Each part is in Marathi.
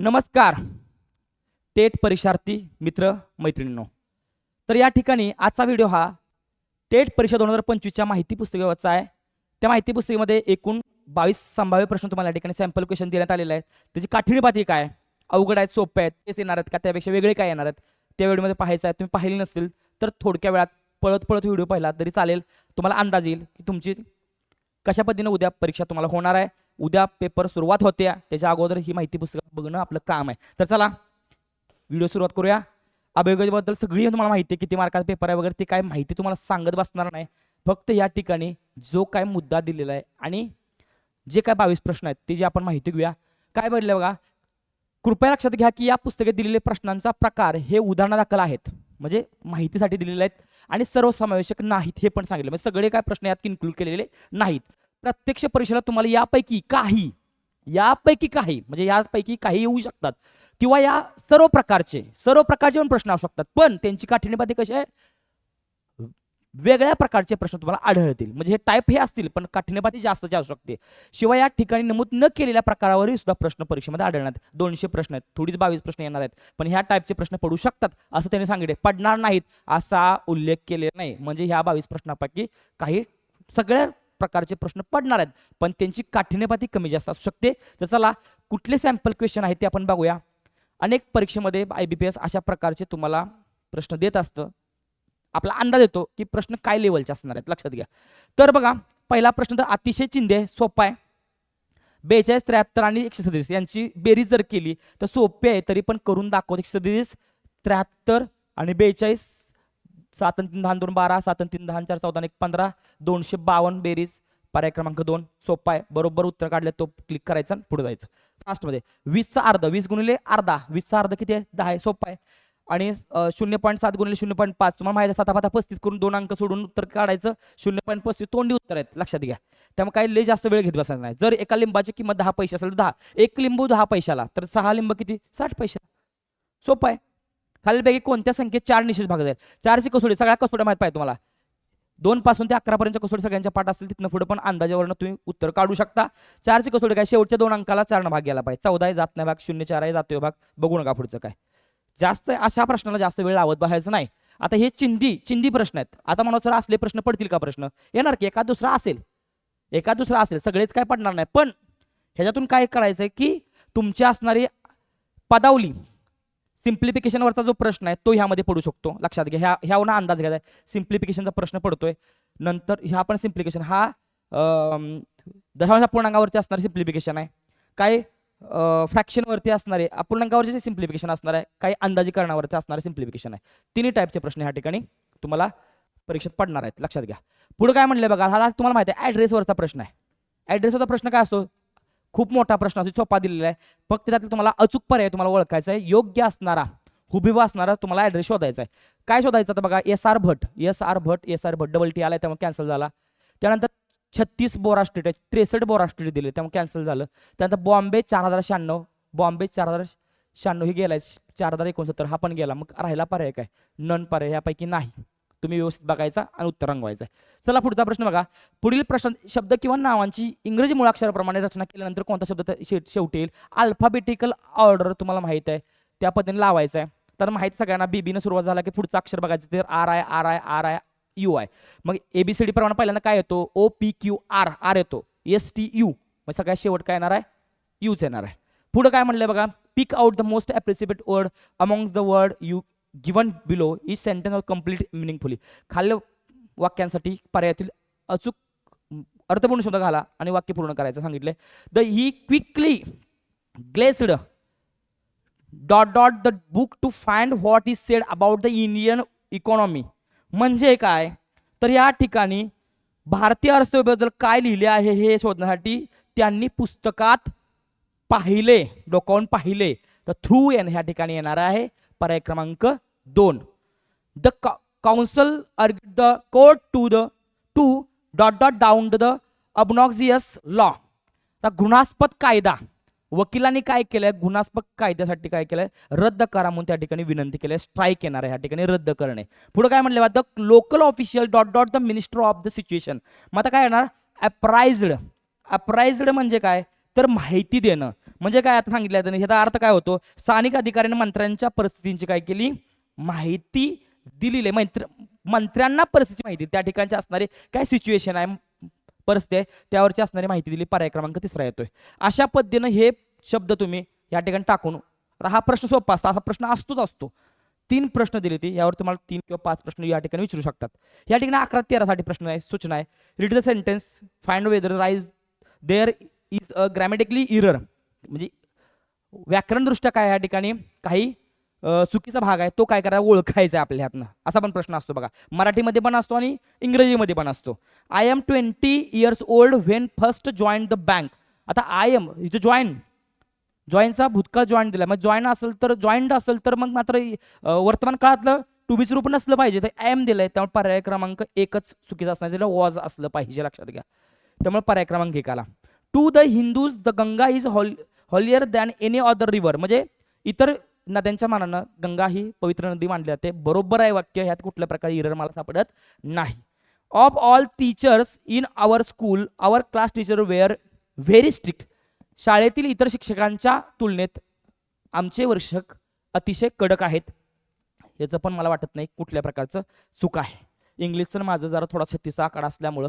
नमस्कार. टेट परीक्षार्थी मित्र मैत्रिणींनो. तर या ठिकाणी आजचा व्हिडिओ हा टेट परीक्षा दोन हजार पंचवीसच्या माहिती पुस्तकावरचा आहे. त्या माहिती पुस्तकामध्ये एकूण बावीस संभाव्य प्रश्न तुम्हाला या ठिकाणी सॅम्पल क्वेश्चन देण्यात आलेले आहेत. त्याची काठिणी पातळी काय? अवघड आहेत सोपे आहेत तेच येणार आहेत का? त्यापेक्षा वेगळे काय येणार आहेत? त्या व्हिडिओमध्ये पाहायचं आहे. तुम्ही पाहिले नसतील तर थोडक्या वेळात पळत पळत व्हिडिओ पाहिला तरी चालेल. तुम्हाला अंदाज येईल की तुमची कशा पद्धतीने उद्या परीक्षा तुम्हाला होणार आहे. उद्या पेपर सुरुवात होते. त्याच्या अगोदर ही माहिती पुस्तक बघणं आपलं काम आहे. तर चला व्हिडिओ सुरुवात करूया. अभियोगाबद्दल सगळी तुम्हाला माहिती आहे किती मार्काचा पेपर आहे वगैरे ते काय माहिती तुम्हाला सांगत बसणार नाही. फक्त या ठिकाणी जो काय मुद्दा दिलेला आहे आणि जे काय बावीस प्रश्न आहेत ते जे आपण माहिती घेऊया. काय बघितलं बघा? कृपया लक्षात घ्या की या पुस्तकात दिलेले प्रश्नांचा प्रकार हे उदाहरणादाखल आहेत. म्हणजे माहितीसाठी दिलेले आहेत आणि सर्वसमावेशक नाहीत हे पण सांगितलं. म्हणजे सगळे काय प्रश्न यात इन्क्लूड केलेले नाहीत. प्रत्यक्ष परीक्षेला तुम्हाला यापैकी काही यापैकी काही म्हणजे यापैकी काही येऊ शकतात. किंवा या सर्व प्रकारचे सर्व प्रकारचे पण प्रश्न असू शकतात. पण त्यांची काठिण्यपाती कशी आहे? वेगळ्या प्रकारचे प्रश्न तुम्हाला आढळतील. म्हणजे हे टाईप हे असतील पण काठिण्यपाती जास्तची असू शकते. शिवाय या ठिकाणी नमूद न केलेल्या प्रकारावरही सुद्धा प्रश्न परीक्षेमध्ये आढळणार दोनशे प्रश्न आहेत. थोडीच बावीस प्रश्न येणार आहेत. पण ह्या टाईपचे प्रश्न पडू शकतात असं त्यांनी सांगितले पडणार नाहीत असा उल्लेख केलेला नाही. म्हणजे ह्या बावीस प्रश्नापैकी काही सगळ्या प्रकारचे प्रश्न पडणार आहेत. पण त्यांची काठिण्यपाती कमी जास्त असू शकते. तर चला कुठले सॅम्पल क्वेश्चन आहेत ते आपण बघूया. अनेक परीक्षेमध्ये आय बी पी एस अशा प्रकारचे तुम्हाला प्रश्न देत असतं. आपला अंदाज येतो की प्रश्न काय लेवलचे असणार आहेत लक्षात घ्या. तर बघा पहिला प्रश्न तर अतिशय चिंदे आहे, सोपा आहे. बेचाळीस त्र्याहत्तर आणि एकशे सदतीस यांची बेरीज जर केली तर सोपी आहे तरी पण करून दाखवत एकशे सदतीस त्र्याहत्तर आणि बेचाळीस. सात आणि तीन दहा दोन बारा सात आणि तीन दहा चार चौदा एक पंधरा दोनशे बावन्न बेरीज. पर्याय क्रमांक दोन सोपा आहे. बरोबर उत्तर काढलं तो क्लिक करायचा आणि पुढे जायचं. फास्टमध्ये वीसचा अर्ध वीस गुणिले अर्धा. वीसचा अर्ध किती आहे? दहा आहे. सोपा आहे. आणि शून्य पॉईंट सात गुणिले शून्य पॉईंट पाच. तुम्हाला माहिती आहे साता पाता पस्तीस करून दोन अंक सोडून उत्तर काढायचं. शून्य पॉईंट पस्तीस तोंडी उत्तर आहेत. लक्षात घ्या. त्यामुळे काही लय जास्त वेळ घेत बसायचं नाही. जर एका लिंबाची किंमत दहा पैसे असेल तर दहा. एक लिंबू दहा पैशाला. तर सहा लिंब किती? साठ पैशाला. सोपं आहे. खालीलपैकी कोणत्या संख्येत चार निशेष भाग आहेत? चारची कसोडी सगळ्या कसोड्या माहीत पाहिजे तुम्हाला. दोन पासून ते अकरापर्यंत कसोडी सगळ्यांच्या पाठ असतील तिथनं पुढे पण अंदाजावरनं तुम्ही उत्तर काढू शकता. चारची कसोडी काय? शेवटच्या दोन अंकाला चार भाग गेला पाहिजे. चौदा जात नाही भाग शून्य चार आहे जातोय भाग. बघू नका पुढचं काय. जास्त अशा प्रश्नाला जास्त वेळ लावत बघायचं नाही. आता हे चिंदी चिंदी प्रश्न आहेत. आता म्हणा सर असले प्रश्न पडतील का प्रश्न? येणार की एका दुसरा असेल. एका दुसरा असेल. सगळेच काय पडणार नाही. पण ह्याच्यातून काय करायचं आहे की तुमची असणारी पदावली सिम्प्लिफिकेशनवरचा जो प्रश्न आहे तो ह्यामध्ये पडू शकतो. लक्षात घ्या ह्या ह्यावरून अंदाज घ्यायचा आहे सिम्प्लिफिकेशनचा प्रश्न पडतोय. नंतर ह्या पण सिम्प्लिकेशन हा दशांश अपूर्णांकावरती असणारे सिम्प्लिफिकेशन आहे. काय फ्रॅक्शनवरती असणारे अपूर्णांकावरचे जे सिम्प्लिफिकेशन असणार आहे काही अंदाजीकरणावरती असणारे सिम्प्लिफिकेशन आहे. तिन्ही टाईपचे प्रश्न ह्या ठिकाणी तुम्हाला परीक्षेत पडणार आहेत. लक्षात घ्या. पुढे काय म्हणले बघा हा तुम्हाला माहिती आहे ॲड्रेसवरचा प्रश्न आहे. ॲड्रेसवरचा प्रश्न काय असतो? खूप मोठा प्रश्न असतो सोपा दिलेला आहे. फक्त त्यातला तुम्हाला अचूक पर्याय तुम्हाला ओळखायचा आहे. योग्य असणारा हुबिबा असणारा तुम्हाला ॲड्रेस शोधायचा आहे. काय शोधायचं तर बघा S R Bhat S R Bhat S R Bhat double T आला त्यामुळे कॅन्सल झाला. त्यानंतर छत्तीस बोरा स्ट्रीट आहे त्रेसष्ट बोरा स्ट्रीट दिले त्यामुळे कॅन्सल झालं. त्यानंतर बॉम्बे चार हजार शहाण्णव बॉम्बे चार हजार शहाण्णव हे गेलाय चार हजार एकोणसत्तर हा पण गेला. मग राहिला पर्याय काय? नन पर्याय यापैकी नाही. तुम्ही व्यवस्थित बघायचा आणि उत्तर रंगवायचं आहे. चला पुढचा प्रश्न बघा. पुढील प्रश्न शब्द किंवा नावांची इंग्रजी मुळाक्षराप्रमाणे रचना केल्यानंतर कोणता शब्द शेवटी येईल? अल्फाबेटिकल ऑर्डर तुम्हाला माहीत आहे. त्या पद्धतीने लावायचं आहे. तर माहिती सगळ्यांना बीबीनं सुरुवात झाला की पुढचं अक्षर बघायचं तर R I R I R I U I मग एबीसीडी प्रमाणे पहिल्यांदा काय येतो? O P Q R R येतो. एस टी यू मग सगळ्यात शेवट काय येणार आहे? यूच येणार आहे. पुढं काय म्हणलंय बघा? Pick out the most appropriate word amongst the word you given below is sentence of complete meaningfully खाल्ल्या वाक्यांसाठी पर्यायातील अचूक अर्थपूर्ण शब्द घाला आणि वाक्य पूर्ण करायचं. सांगितले the he quickly glanced dot dot the book to find what is said about the Indian economy म्हणजे काय? तर या ठिकाणी भारतीय अर्थव्यवस्थेबद्दल काय लिहिले आहे हे शोधण्यासाठी त्यांनी पुस्तकात पाहिले डोकावून पाहिले. तर थ्रू एन ह्या ठिकाणी येणार आहे. पर्याय क्रमांक दोन. The council the court to the to dot dot down the obnoxious law घृणास्पद कायदा. वकिलांनी काय केलंय? गुन्हास्पद कायद्यासाठी काय केलंय? रद्द करा म्हणून त्या ठिकाणी विनंती केली स्ट्राईक येणार आहे. या ठिकाणी रद्द करणे. पुढे काय म्हणले the local official dot dot the minister of the situation मग आता काय येणार? अप्राइज्ड अप्राइज्ड म्हणजे काय? तर माहिती देणं. म्हणजे काय आता सांगितलं त्याने? ह्याचा अर्थ काय होतो? स्थानिक अधिकाऱ्यांनी मंत्र्यांच्या परिस्थितींची काय केली? माहिती दिलेली. आहे मंत्र मंत्र्यांना परिस्थितीची माहिती. त्या ठिकाणची असणारी काय सिच्युएशन आहे परिस्थिती आहे त्यावरची असणारी माहिती दिली. पर्याय क्रमांक तिसरा येतोय. अशा पद्धतीनं हे शब्द तुम्ही या ठिकाणी टाकून आता हा प्रश्न सोपा असता. असा प्रश्न असतोच असतो. तीन प्रश्न दिले ती. यावर तुम्हाला तीन किंवा पाच प्रश्न या ठिकाणी विचारू शकतात. या ठिकाणी अकरा तेरासाठी प्रश्न आहे सूचना आहे. Read the sentence find whether rise there is a grammatically error म्हणजे व्याकरणदृष्ट्या काय या ठिकाणी? काही चुकीचा भाग आहे तो काय करायचा? ओळखायचा आहे आपल्या हातनं. असा पण प्रश्न असतो बघा. मराठीमध्ये पण असतो आणि इंग्रजीमध्ये पण असतो. I am twenty years old when first join the bank आता आय एम इथं जॉईन जॉईनचा भूतकाळ जॉईन दिला. मग जॉईन असेल तर जॉईंट असेल तर मग मात्र वर्तमान काळातलं टू बीच रूप नसलं पाहिजे. तर एम दिलंय. त्यामुळे पर्याय क्रमांक एकच चुकीचा असणार. दिलं वॉज असलं पाहिजे. लक्षात घ्या. त्यामुळे पर्याय क्रमांक एक आला. To the Hindus the Ganga is hall holier than any other river म्हणजे इतर नद्यांच्या मानानं गंगा ही पवित्र नदी मानली जाते. बरोबर आहे वाक्य ह्यात कुठल्या प्रकारे इरर मला सापडत नाही. Of all teachers in our school our class teacher were very strict शाळेतील इतर शिक्षकांच्या तुलनेत आमचे वर्षक अतिशय कडक आहेत. याचं पण मला वाटत नाही कुठल्या प्रकारचं चूक आहे. इंग्लिशचं माझं जरा थोडा छत्तीचा आकडा असल्यामुळं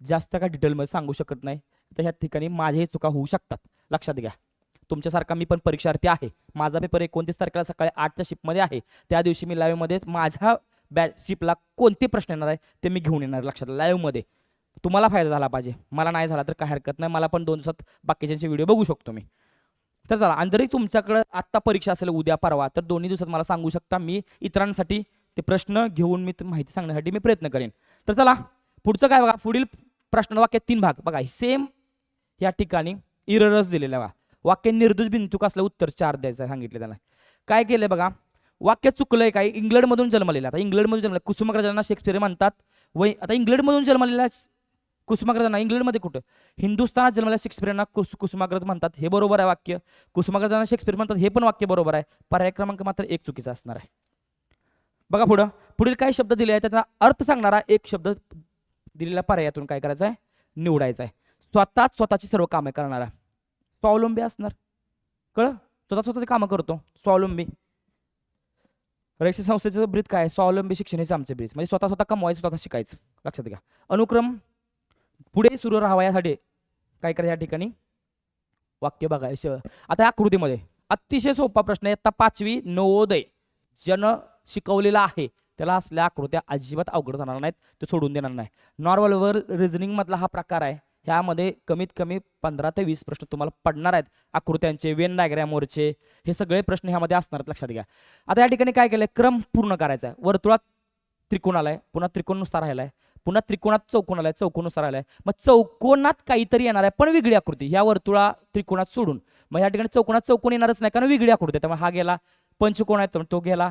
जास्त काय डिटेलमध्ये सांगू शकत नाही. तर ह्या ठिकाणी माझ्याही चुका होऊ शकतात. लक्षात घ्या. तुमच्यासारखा मी पण परीक्षार्थी आहे. माझा पेपर एकोणतीस तारखेला सकाळी आठच्या शिपमध्ये आहे. त्या दिवशी मी लाईव्हमध्ये माझ्या बॅ शिपला कोणते प्रश्न येणार आहे ते मी घेऊन येणार लक्षात. लाईव्हमध्ये तुम्हाला फायदा झाला पाहिजे. मला नाही झाला तर काय हरकत नाही. मला पण दोन दिवसात बाकीच्यांचे व्हिडिओ बघू शकतो मी. तर चला आणि जरी तुमच्याकडं आत्ता परीक्षा असेल उद्या परवा तर दोन्ही दिवसात मला सांगू शकता मी इतरांसाठी ते प्रश्न घेऊन मी माहिती सांगण्यासाठी मी प्रयत्न करेन. तर चला पुढचं काय बघा? पुढील प्रश्न वाक्यात तीन भाग. बघा सेम या ठिकाणी इररच दिलेला बघा वाक्य निर्दोष बिंदू असलं उत्तर चार द्यायचं सांगितलं त्याला. काय केलंय बघा? वाक्य चुकलंय काय? इंग्लंडमधून जन्मलेला. आता इंग्लंडमधून जन्मला कुसुमाग्रजांना शेक्सपियर म्हणतात वय आता इंग्लंडमधून जन्मलेला कुसुमाग्रजांना. इंग्लंडमध्ये कुठं? हिंदुस्थानात जन्मलेल्या शेक्सपियरांना कुस कुसुमाग्रज म्हणतात. हे बरोबर आहे वाक्य. कुसुमाग्रजांना शेक्सपियर म्हणतात. हे पण वाक्य बरोबर आहे. पर्याय क्रमांक मात्र एक चुकीचा असणार आहे. बघा पुढं. पुढील काय शब्द दिले आहे? त्याचा अर्थ सांगणारा एक शब्द दिलेल्या पर्यायातून काय करायचा आहे? निवडायचा आहे. स्वतः स्वतःची सर्व कामे करणारा स्वावलंबी असणार. कळ स्वतः स्वतःची कामं करतो. स्वावलंबी. रयत संस्थेचं ब्रीत काय? स्वावलंबी शिक्षण हेच आमचे ब्रीज म्हणजे स्वतः स्वतः कमवायचं स्वतः शिकायचं. लक्षात घ्या. अनुक्रम पुढे सुरू राहावा यासाठी काय करायचं या ठिकाणी? वाक्य बघायचं आता या आकृतीमध्ये अतिशय सोपा प्रश्न आहे. आता पाचवी नवोदय जन शिकवलेला आहे. त्याला असल्या आकृत्या अजिबात अवघड जाणार नाहीत. ते सोडून देणार नाही. नॉर्मलवर रिझनिंग मधला हा प्रकार आहे. ह्यामध्ये कमीत कमी पंधरा ते वीस प्रश्न तुम्हाला पडणार आहेत. आकृत्यांचे वेन डायग्रॅमवरचे हे सगळे प्रश्न ह्यामध्ये असणार आहेत. लक्षात घ्या. आता या ठिकाणी काय केलंय? क्रम पूर्ण करायचा आहे. वर्तुळात त्रिकोण आलाय पुन्हा त्रिकोणनुसार राहिलाय पुन्हा त्रिकोणात चौकोन आलाय चौकोनुसार आलाय मग चौकोनात काहीतरी येणार आहे पण वेगळी आकृती. ह्या वर्तुळा त्रिकोणात सोडून. मग या ठिकाणी चौकोनात चौकोन येणारच नाही कारण वेगळी आकृती आहे. त्यामुळे हा गेला पंचकोण आहे तर तो गेला.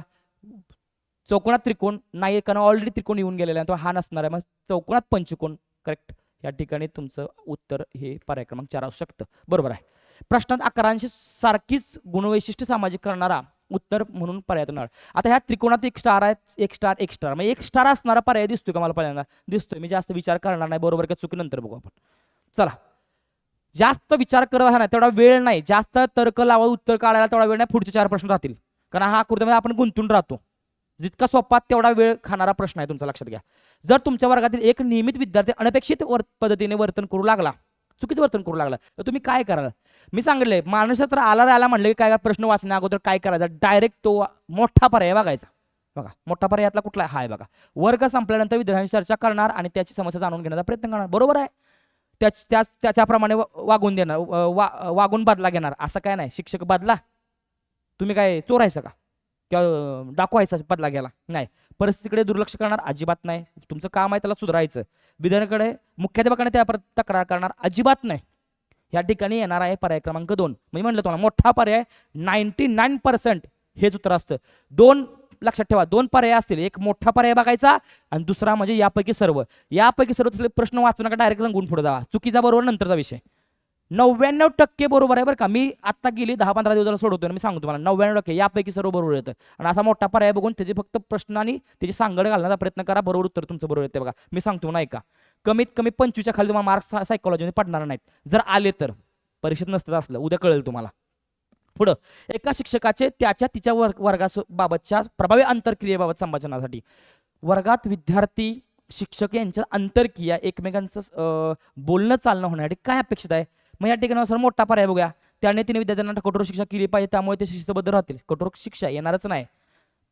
चौकोनात त्रिकोण नाही कारण ऑलरेडी त्रिकोण येऊन गेलेला आहे तो हा नसणार आहे. मग चौकोनात पंचकोण करेक्ट या ठिकाणी तुमचं उत्तर हे पर्याय क्रमांक चार असू शकतं. बरोबर आहे. प्रश्नात अकरांशी सारखीच गुणवैशिष्ट्य सामाजिक करणारा उत्तर म्हणून पर्याय आढळ. आता ह्या त्रिकोणात एक स्टार आहे एक स्टार एक स्टार मग एक स्टार असणारा पर्याय दिसतोय का मला पहिल्यांदा? दिसतोय. मी जास्त विचार करणार नाही. बरोबर का चुकी? नंतर बघू आपण. चला. जास्त विचार करत ना तेवढा वेळ नाही. जास्त तर्क लावा उत्तर काढायला तेवढा वेळ नाही. पुढचे चार प्रश्न राहतील. कारण हा आकृतीमध्ये आपण गुंतून राहतो. जितका सोपा तेवढा वेळ खाणारा प्रश्न आहे तुमचा लक्षात घ्या. जर तुमच्या वर्गातील एक नियमित विद्यार्थी अनपेक्षित वर पद्धतीने वर्तन करू लागला चुकीचं वर्तन करू लागला तर तुम्ही काय कराल? मी सांगितलंय मानसशास्त्र आला आला म्हणलं की काय काय प्रश्न वाचण्या अगोदर काय करायचं? डायरेक्ट तो मोठा पर्याय बघायचा. बघा मोठा पर्याय यातला कुठला आहे? हा आहे बघा. वर्ग संपल्यानंतर विद्यार्थ्यांशी चर्चा करणार आणि त्याची समस्या जाणून घेण्याचा प्रयत्न करणार. बरोबर आहे? त्याच त्याच त्याच्याप्रमाणे वागून देणार वा- वा- वागून बदला घेणार. असं काय नाही. शिक्षक बदला. तुम्ही काय चोरायचं का? किंवा दाखवायचा बदला घ्यायला. नाही. परिस्थितीकडे दुर्लक्ष करणार अजिबात नाही. तुमचं काम आहे त्याला सुधारायचं. विधानाकडे मुख्याध्यापकाने त्या तक्रार करणार अजिबात नाही. या ठिकाणी येणार आहे पर्याय क्रमांक दोन. मी म्हणलं तुम्हाला मोठा पर्याय नाईन्टी नाईन पर्सेंट हेच उत्तर असतं. दोन लक्षात ठेवा दोन पर्याय असतील. एक मोठा पर्याय बघायचा आणि दुसरा म्हणजे यापैकी सर्व. यापैकी सर्व तसले प्रश्न वाचू नका डायरेक्ट रंगून पुढे जावा. चुकीचा बरोबर नंतरचा विषय. नव्याण्णव टक्के बरोबर आहे बरं का. मी आता गेली दहा पंधरा दिवसाला सोडवतो मी सांगतो तुम्हाला नव्याण्णव टक्के यापैकी सर्व बरोबर येतं. आणि असा मोठा पर्याय बघून त्याचे फक्त प्रश्न आणि त्याची सांगड घालण्याचा प्रयत्न करा बरोबर उत्तर तुमचं बरोबर येते बघा. मी सांगतो नाही का कमीत कमी पंचवीसच्या खाली तुम्हाला मार्क्स सायकोलॉजीमध्ये पडणार नाहीत. जर आले तर परीक्षेत नसतं असलं उद्या कळेल तुम्हाला. पुढं एका शिक्षकाचे त्याच्या तिच्या वर्ग वर्गाबाबतच्या प्रभावी अंतरक्रियेबाबत संभाषणासाठी. वर्गात विद्यार्थी शिक्षक यांच्या अंतरक्रिया एकमेकांचं बोलणं चालणं होण्यासाठी काय अपेक्षित आहे? मग या ठिकाणी सर मोठा पर्याय बघूया. त्याने तिने विद्यार्थ्यांना कठोर शिक्षा केली पाहिजे त्यामुळे ते शिस्तबद्ध राहतील. कठोर शिक्षा येणारच नाही.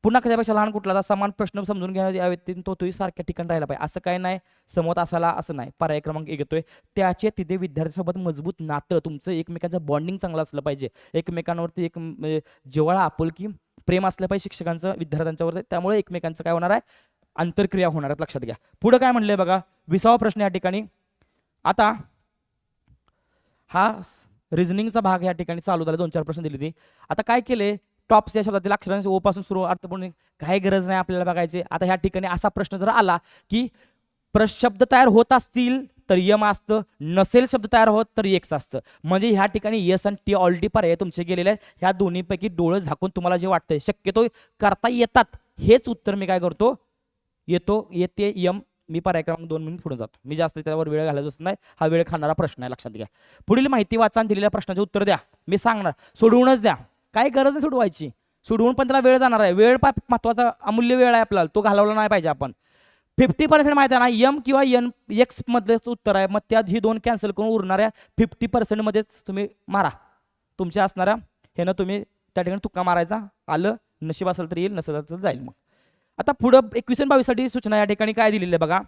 पुन्हा कशापेक्षा लहान कुठला समान प्रश्न समजून घेण्यात यावेत तो तोही सारख्या ठिकाणी राहिला पाहिजे. असं काय नाही समोर असायला असं नाही. पर्याय क्रमांक एक येतोय. त्याचे तिथे विद्यार्थ्यांसोबत मजबूत नातं तुमचं एकमेकांचं बॉन्डिंग चांगलं असलं पाहिजे. एकमेकांवरती एक म्हणजे आपुलकी प्रेम असलं पाहिजे शिक्षकांचं विद्यार्थ्यांच्यावर त्यामुळे एकमेकांचं काय होणार आहे? आंतरक्रिया होणार आहेत लक्षात घ्या. पुढं काय म्हणलंय बघा? विसावा प्रश्न या ठिकाणी. आता हा रिझनिंगचा भाग या ठिकाणी चालू झाला दोन चार प्रश्न दिले ती. आता काय केले? टॉप्स या शब्दातील अक्षरांचे ओपासून सुरू अर्थपूर्ण काही गरज नाही आपल्याला बघायचे. आता ह्या ठिकाणी असा प्रश्न जर आला की प्रशब्द तयार होत असतील तर यम असतं नसेल शब्द तयार होत तर एक्स असतं. म्हणजे ह्या ठिकाणी यस आणि टी ऑलरेडी पर्याय तुमचे गेलेले आहेत. ह्या दोन्हीपैकी डोळं झाकून तुम्हाला जे वाटतंय शक्यतो करता येतात. हेच उत्तर मी काय करतो? येतो येते यम मी पर्याय क्रमांक दोन मिनिट पुढे जातो. मी जास्त त्यावर वेळ घालायचा नाही. हा वेळ खाणारा प्रश्न आहे लक्षात घ्या. पुढील माहिती वाचा दिलेल्या प्रश्नाचे उत्तर द्या. मी सांगणार. सोडवूनच द्या. काय गरज नाही सोडवायची? सोडवून पण त्याला वेळ जाणार आहे. वेळ पा महत्त्वाचा अमूल्य वेळ आहे आपल्याला. तो घालवला नाही पाहिजे आपण. फिफ्टी पर्सेंट माहिती आहे ना यम किंवा एन एक्स मधलेच उत्तर आहे. मग त्यात ही दोन कॅन्सल करून उरणाऱ्या फिफ्टी पर्सेंटमध्येच तुम्ही मारा. तुमच्या असणाऱ्या ह्यानं तुम्ही त्या ठिकाणी तुक्का मारायचा. आलं नशीब असेल तर येईल नसेल तर जाईल मग. आता पुढं एकवीस आणि बावीससाठी सूचना या ठिकाणी काय दिलेली आहे बघा.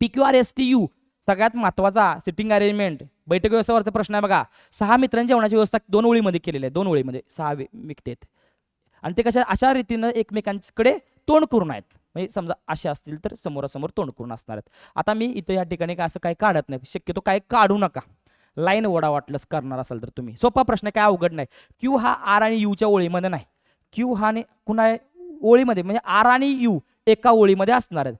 P Q R S T U सगळ्यात महत्त्वाचा सिटिंग अरेंजमेंट बैठक व्यवस्थेवरचा प्रश्न आहे बघा. सहा मित्रांची जेवणाची व्यवस्था दोन ओळीमध्ये केलेली आहे दोन ओळीमध्ये सहा व्य- व्यक्ती आणि ते कशा अशा रीतीनं एकमेकांकडे तोंड करून आहेत. म्हणजे समजा असे असतील तर समोरासमोर तोंड करून असणार आहेत. आता मी इथं या ठिकाणी काय असं काही काढत नाही. शक्यतो काय काढू नका. लाईन ओढा वाटलंच करणार असाल तर तुम्ही. सोपा प्रश्न काय अवघड नाही. क्यू हा आर आणि यूच्या ओळीमध्ये नाही. क्यू हा ने कुणा ओळीमध्ये म्हणजे आर आणि यू एका ओळीमध्ये असणार आहेत.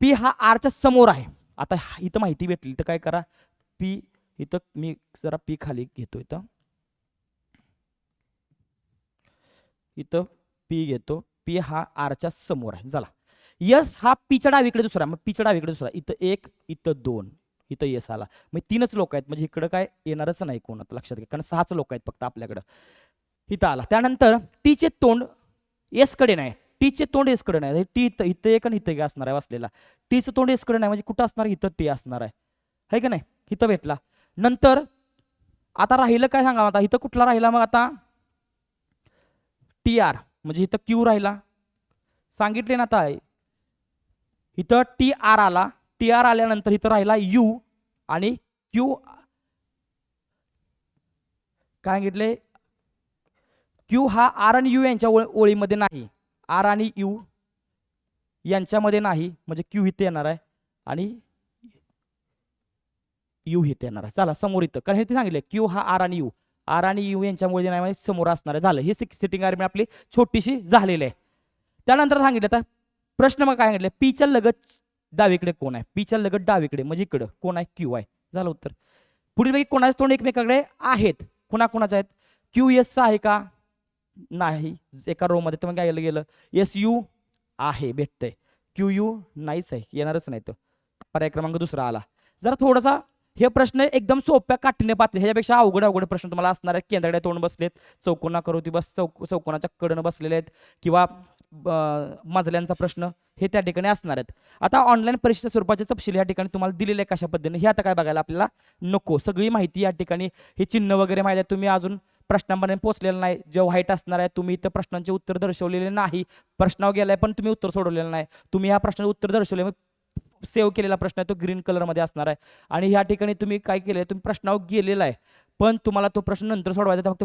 पी हा आरच्या समोर आहे. आता इथं माहिती भेटली तर काय करा? पी इथं मी जरा पी खाली घेतो इथं. इथं पी घेतो. पी हा आरच्या समोर आहे. झाला यस हा पीच्या डावीकडे दुसरा मग पीच्या डावीकडे दुसरा. इथं एक इथं दोन इथं यस आला. मग तीनच लोक आहेत. म्हणजे इकडं काय येणारच नाही कोण आता लक्षात घ्या. कारण सहाच लोक आहेत फक्त आपल्याकडं. इथं आला. त्यानंतर टीचे तोंड एसकडे नाही. टीचे तोंड एसकडे नाही. टी इथं इथं एक आणि इथं एक असणार आहे वाचलेला. टीचं तोंड एसकडे नाही म्हणजे कुठं असणार? इथं टी असणार आहे. है का नाही? इथं भेटला. नंतर आता राहिलं काय सांगा आता? इथं कुठला राहिला मग आता? टी आर म्हणजे इथं क्यू राहिला. सांगितले ना आता इथं टी आर आला. टी आर आल्यानंतर इथं राहिला यू आणि क्यू काय सांगितले? क्यू हा आर आणि यू यांच्या ओळ- ओळीमध्ये नाही. आर आणि यू यांच्यामध्ये नाही म्हणजे क्यू इथे येणार आहे आणि यू इथे येणार आहे. चला समोर इथं. कारण हे ते सांगितलं क्यू हा आर आणि यू. आर आणि यू यांच्यामुळे नाही म्हणजे समोर असणार आहे. झालं. ही सिटिंग आर्मी आपली छोटीशी झालेली आहे. त्यानंतर सांगितलं आता प्रश्न मग काय सांगितलं? पीच्या लगत डावीकडे कोण आहे? पीच्या लगत डावीकडे म्हणजे इकडं. कोण आहे? क्यू आहे. झालं उत्तर. पुढील पैकी कोणाचे तोंड एकमेकाकडे आहेत? कोणाकोणाचे आहेत? क्यू एसचा आहे का? नाही. एका रो मध्ये तर मग काय गेलं. एस यू आहे भेटतंय. क्यू यू नाहीच आहे येणारच नाही तो. पर्याय क्रमांक दुसरा आला. जरा थोडासा हे प्रश्न एकदम सोप्या काठीने पातळी ह्याच्यापेक्षा अवघड अवघड प्रश्न तुम्हाला असणार आहेत. केंद्राकडे तोंड बसलेत चौकोना करोती बस चौक चौकोनाच्या कडनं बसलेले आहेत किंवा मजल्यांचा प्रश्न हे त्या ठिकाणी असणार आहेत. आता ऑनलाईन परीक्षेच्या स्वरूपाचे तपशील या ठिकाणी तुम्हाला दिलेले आहे कशा पद्धतीने हे आता काय बघायला आपल्याला नको. सगळी माहिती या ठिकाणी हे चिन्ह वगैरे माहिती आहे तुम्ही अजून प्रश्नांपर्यंत पोचलेला नाही. जे व्हाईट असणार आहे तुम्ही इथं प्रश्नांचे उत्तर दर्शवलेले नाही. प्रश्नावर गेलाय पण तुम्ही उत्तर सोडवलेलं नाही. तुम्ही ह्या प्रश्नाचे उत्तर दर्शवले सेव्ह केलेला प्रश्न आहे तो ग्रीन कलरमध्ये असणार आहे. आणि ह्या ठिकाणी तुम्ही काय केलं तुम्ही प्रश्नावर गेलेला आहे. पण तुम्हाला तो प्रश्न नंतर सोडवायचा फक्त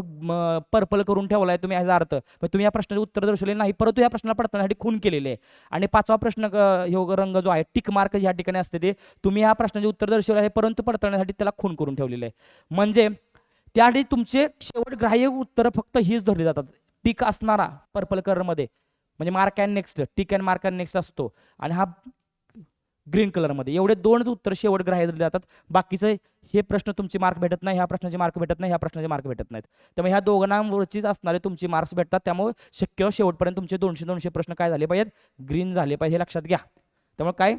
पर्पल करून ठेवला आहे तुम्ही ह्याचा अर्थ. पण तुम्ही या प्रश्नाचे उत्तर दर्शवले नाही परंतु या प्रश्नाला पडतानासाठी खून केलेले आहे. आणि पाचवा प्रश्न ह्यो रंग जो आहे टिक मार्क या ठिकाणी असते ते. तुम्ही या प्रश्नाचे उत्तर दर्शवले आहे परंतु पडताळण्यासाठी त्याला खून करून ठेवलेले आहे. म्हणजे त्याआधी तुमचे शेवट ग्राह्य उत्तर फक्त हीच धरली जातात. टिक असणारा पर्पल कलरमध्ये म्हणजे mark and next tick and mark and next असतो. आणि हा ग्रीन कलरमध्ये एवढे दोनच उत्तर शेवट ग्राह्य धरले जातात. बाकीचे हे प्रश्न तुमचे मार्क भेटत नाही ह्या प्रश्नाचे मार्क भेटत नाही ह्या प्रश्नाचे मार्क भेटत नाहीत. त्यामुळे ह्या दोघांवरचीच असणारे तुमचे मार्क्स भेटतात. त्यामुळे शक्य शेवटपर्यंत तुमचे दोनशे दोनशे प्रश्न काय झाले पाहिजेत? ग्रीन झाले पाहिजे हे लक्षात घ्या. त्यामुळे काय?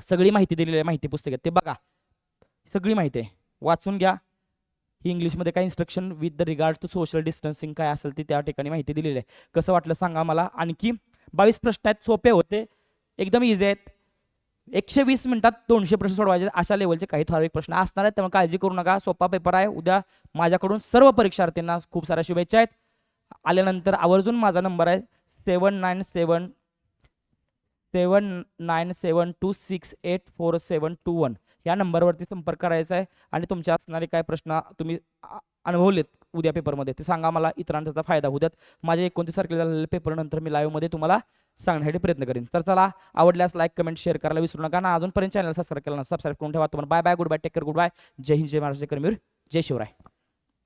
सगळी माहिती दिलेली आहे माहिती पुस्तकात ते बघा. सगळी माहिती आहे. वाचून घ्या. ही इंग्लिशमध्ये काय instruction with the regard to social distancing काय असेल ती त्या ठिकाणी माहिती दिलेली आहे. कसं वाटलं सांगा मला. आणखी बावीस प्रश्न आहेत सोपे होते. एकदम इझी आहेत. एकशे वीस मिनिटात दोनशे प्रश्न सोडवायचे. अशा लेवलचे काही ठराविक प्रश्न असणार आहेत. त्यामुळे काळजी करू नका. सोपा पेपर आहे. उद्या माझ्याकडून सर्व परीक्षार्थींना खूप साऱ्या शुभेच्छा आहेत. आल्यानंतर आवर्जून माझा नंबर आहे seven nine seven seven nine seven two six eight four seven two one या नंबरवरती संपर्क करायचा आहे आणि तुमच्या असणारे काय प्रश्न तुम्ही अनुभवलेत उद्या पेपरमध्ये ते सांगा मला इतरांना त्याचा फायदा होऊ द्यात. माझ्या एकोणतीस तारखेला झालेल्या पेपरनंतर मी लाईव्हमध्ये तुम्हाला सांगण्यासाठी प्रयत्न करेन. तर चला आवडल्यास लाईक कमेंट शेअर करायला विसरू नका. ना अजूनपर्यंत चॅनल सबस्क्राईब केला ना सबस्क्राईब करून ठेवा. तुम्हाला bye bye goodbye take care goodbye जय हिंद जय महाराष्ट्र कर्मीर जय शिवराय.